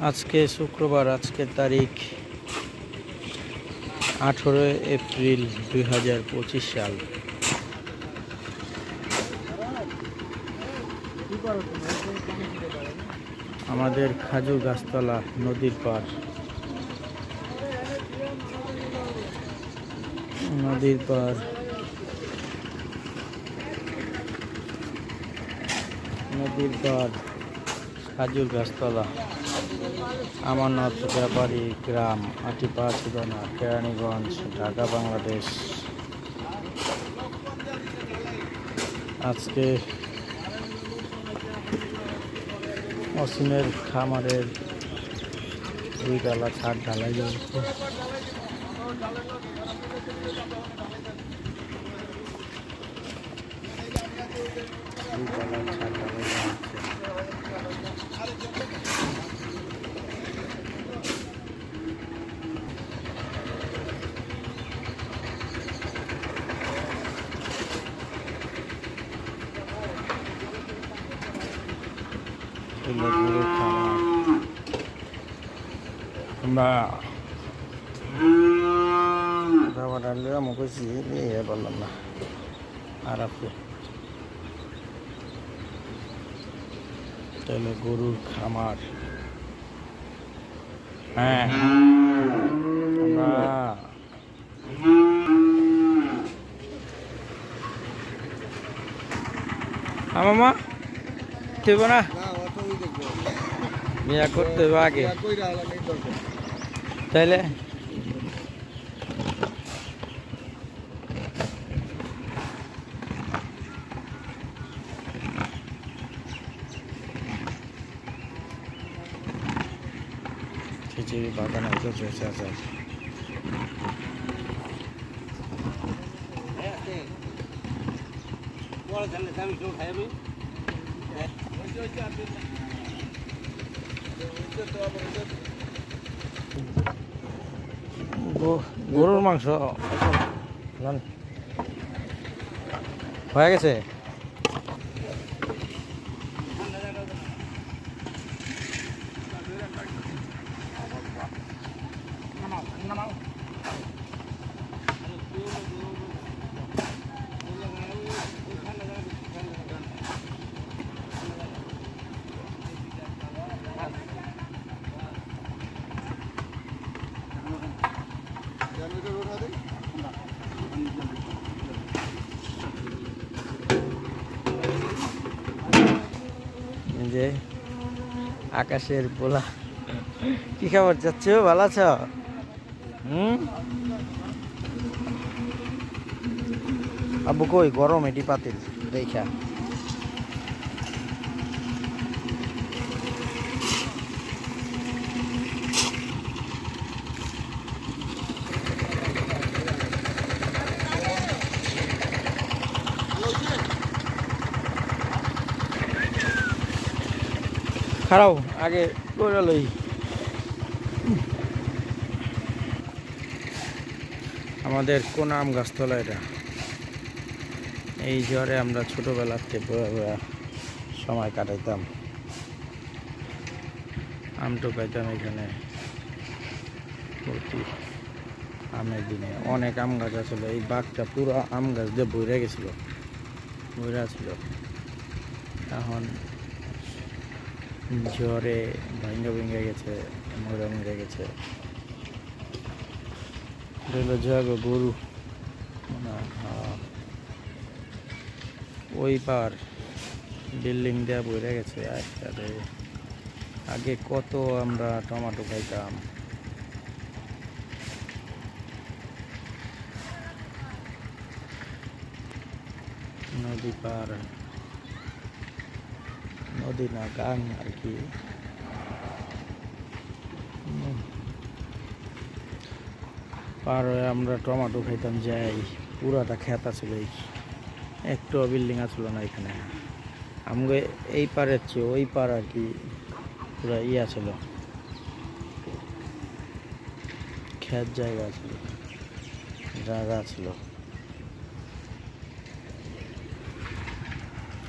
আজকে শুক্রবার আজকের তারিখ আঠেরো এপ্রিল দুই হাজার পঁচিশ সাল। আমাদের খাজু গাছতলা নদীর পার নদীর পার নদীর পার খাজুর গাছতলা। আমানত ব্যাপারী গ্রাম আটিপা সুদনা কেরানীগঞ্জ, ঢাকা, বাংলাদেশ। আজকে অসীমের খামারের দুই তলা ছাদ ঢালাই চলছে দুই তলা ছাদ ঢালাই চলছে এগুলো গরু খামার আমরা যাবার আনলে আমাকে নিয়ে বললাম না আর আপনি তাহলে গরুর খামার। হ্যাঁ। মামা না বিয়া করতে হবে আগে। তাইলে খিচুড়ি বাগান হয়তো চলছে আছে গো- গরুর মাংস জান। হয়ে গেছে এই যে আকাশের পোলা। কি খবর যাচ্ছ ভালো আছ? হুম? আব্বু কই? গরম এটি পাতিল, দেখা। খারাও। আগে লই। আমাদের কোন আম গাছতলা এটা? এই জ্বরে আমরা ছোটোবেলাতে সময় কাটাইতাম। আম টোকাইতাম এখানে। আমের দিনে অনেক আম গাছ আছিল। এই বাঘটা পুরো আম গাছ দিয়ে বইরে গেছিল। বইরা ছিল এখন জ্বরে ভাঙ্গা ভেঙে গেছে মরা মরে গেছে। জাগো গরু। ওই পার বিল্ডিং দেওয়া বইরে গেছে একসাথে আগে কত আমরা টমেটো খাইতাম। নদী পার নদী না গাং আর কি। পার হয়ে আমরা টমেটো খাইতাম, যাই। পুরাটা খেতা ছিল এই একটু বিল্ডিং আসলো না এখানে। আমগে এই পারের চেয়ে ওই পার আর কি পুরা ইয়া ছিল খেত জায়গা ছিল জায়গা ছিল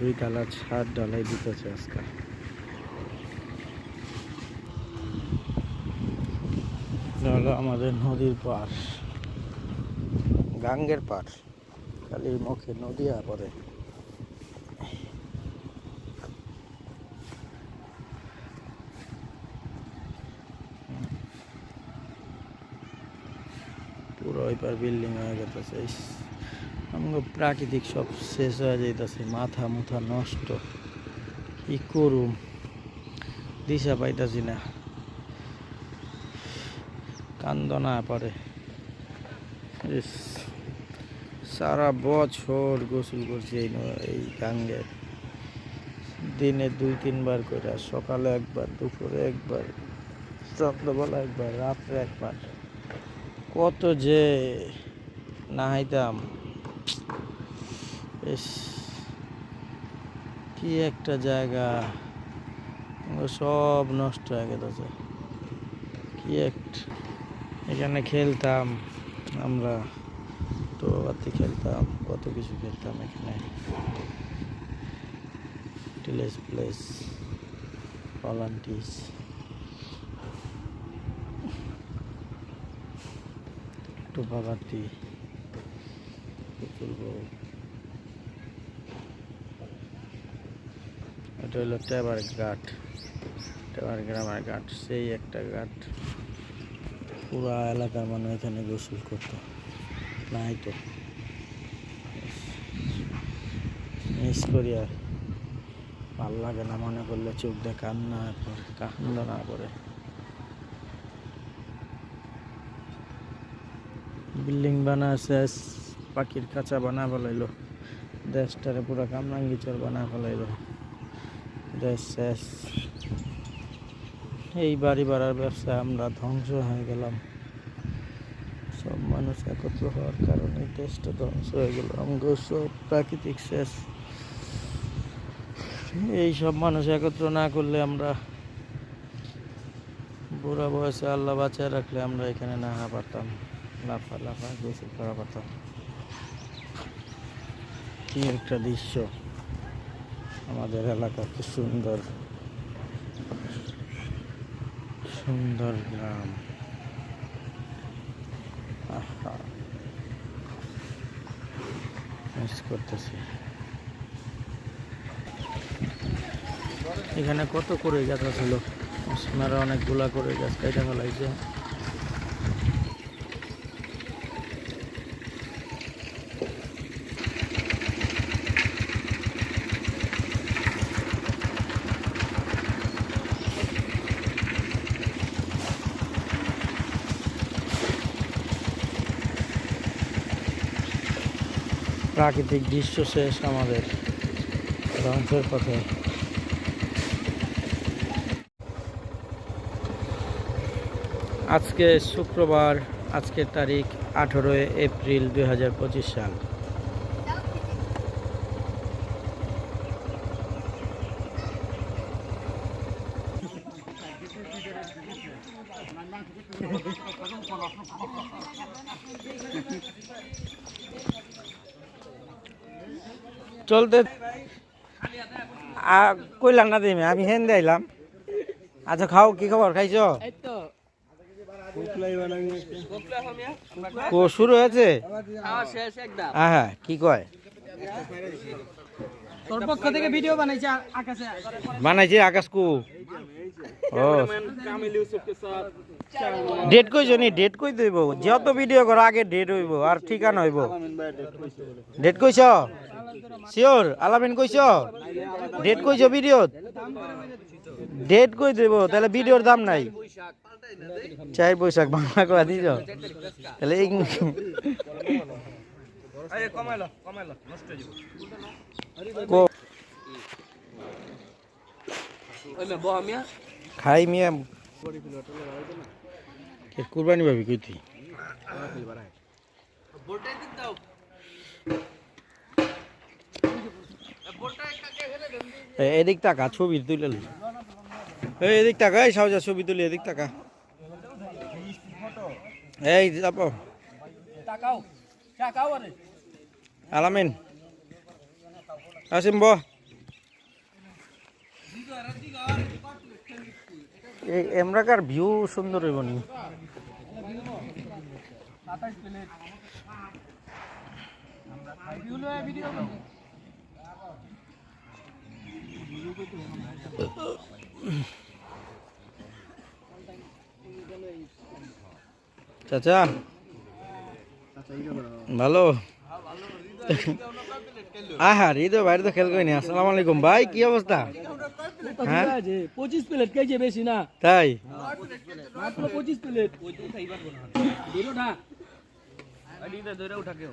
দুই তালা ছাদ ডালাই দিতেছে আজকাল হলো আমাদের নদীর পার। গাঙ্গের পার। খালি মুখে নদী আর পরে পুরো ওই পার বিল্ডিং হয়ে গেছে আমাকে প্রাকৃতিক সব শেষ হয়ে যাইতেছে মাথা মুথা নষ্ট। কি করুম? দিশা পাইতাছি না। কান্দনা পারে ইস, সারা বছর গোসল করছি এই ন- এই গাঙ্গে। দিনে দুই তিনবার করে সকালে একবার দুপুরে একবার সন্ধ্যাবেলা একবার রাত্রে একবার। কত যে নাহাইতাম। ইস, কি একটা জায়গা। সব নষ্ট হয়ে গেছে। কি একটা। এখানে খেলতাম আমরা। তো বাতি খেলতাম, কত কিছু খেলতাম এখানে। টিলেস প্লেস ভলান্টিস টোপাবাতি পুতুল বউ এটা হলো টেবার ঘাট। টেবার গ্রামের ঘাট, সেই একটা ঘাট। পুরা এলাকার মানুষ এখানে গোসল করতো। নাই তো। মিস করি আর। ভালো লাগে না মনে করলে চোখ দিয়ে কান্না করে কান্না না করে বিল্ডিং বানা শেষ পাখির খাঁচা বানা ফেলাইলো। দেশটারে পুরা কামরাঙ্গিচর বানা ফেলাইলো। দেশ শেষ এই বাড়ি বাড়ার ব্যবসায় আমরা ধ্বংস হয়ে গেলাম। সব মানুষ একত্র হওয়ার কারণে দেশটা ধ্বংস হয়ে গেল। আমাকে সব প্রাকৃতিক শেষ। এই সব মানুষ একত্র না করলে আমরা বুড়া বয়সে আল্লাহ বাঁচায় রাখলে আমরা এখানে না পারতাম লাফা লাফা গোসল করা পারতাম কি একটা দৃশ্য? আমাদের এলাকা কি সুন্দর? সুন্দর গ্রাম। মিস করতেছি। এখানে কত করে গাছ ছিল সোনারা অনেকগুলা করে গাছ কাইটা ফেলাইছে। প্রাকৃতিক দৃশ্য শেষ আমাদের ধ্বংসের পথে। আজকে শুক্রবার, আজকের তারিখ আঠেরোই এপ্রিল দুই হাজার পঁচিশ সাল। চলতে কইলাম না দিমে আমি হেন দিলাম আচ্ছা খাও কি খবর খাইছো? কো শুরু হয়েছে? হ্যাঁ হ্যাঁ কি কয়? তোর পক্ষ থেকে ভিডিও বানাইছে আকাশে। বানাইছে আকাশ কু। ও। ডেট কইছো নি? ডেট কই দইব? যত ভিডিও করো আগে ডেট হইব আর ঠিকানা হইব। ডেট কইছ? শিওর আলামিন কইছ? ডেট কইছ ভিডিও ডেট কই দেব? তাহলে ভিডিওর দাম নাই। চার বৈশাখ বাংলা করা দিছ? তাহলে এই কো- খাই মিয়া। কুরবানি ভাবি কই তুই এ- এদিক টাকা ছবি তুলে। এই এদিক টাকা এই সাউজা ছবি তুলি এদিক টাকা। এই যাব আলামিন আসিম ব এই এমরাকার ভিউ সুন্দর হইব নি। ভিডিও চাচা? ভালো? আহার এই তো বাইরে তো খেল করিনি আসসালামু আলাইকুম। ভাই কি অবস্থা? হ্যাঁ? পঁচিশ প্লেট কেজি বেশি না। তাই? পঁচিশ প্লেট। ধরে ধরে উঠা কেউ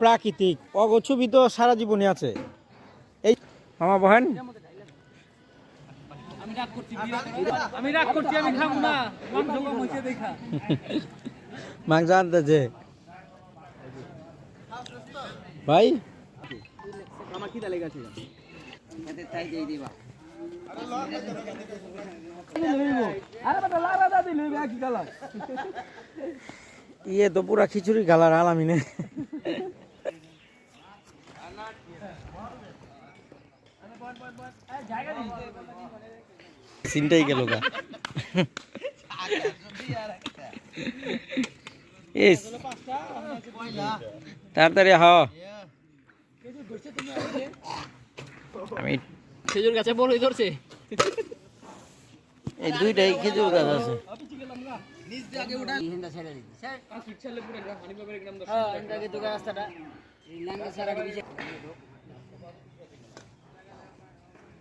প্রাকৃতিক অগ ছবি তো সারা জীবনে আছে। এই মামা বহেন। মাংস আনতেছে ভাই। ইয়ে তো পুরা খিচুড়ি গালার আলামিনে। সিনটাই গেল গা। ইস। তাড়াতাড়ি হ। আমি খেজুর গাছে বড়ই ধরছে। এই দুইটাই খেজুর গাছ আছে।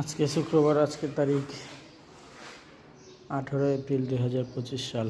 আজকে শুক্রবার আজকের তারিখ আঠেরো এপ্রিল দুই হাজার পঁচিশ সাল।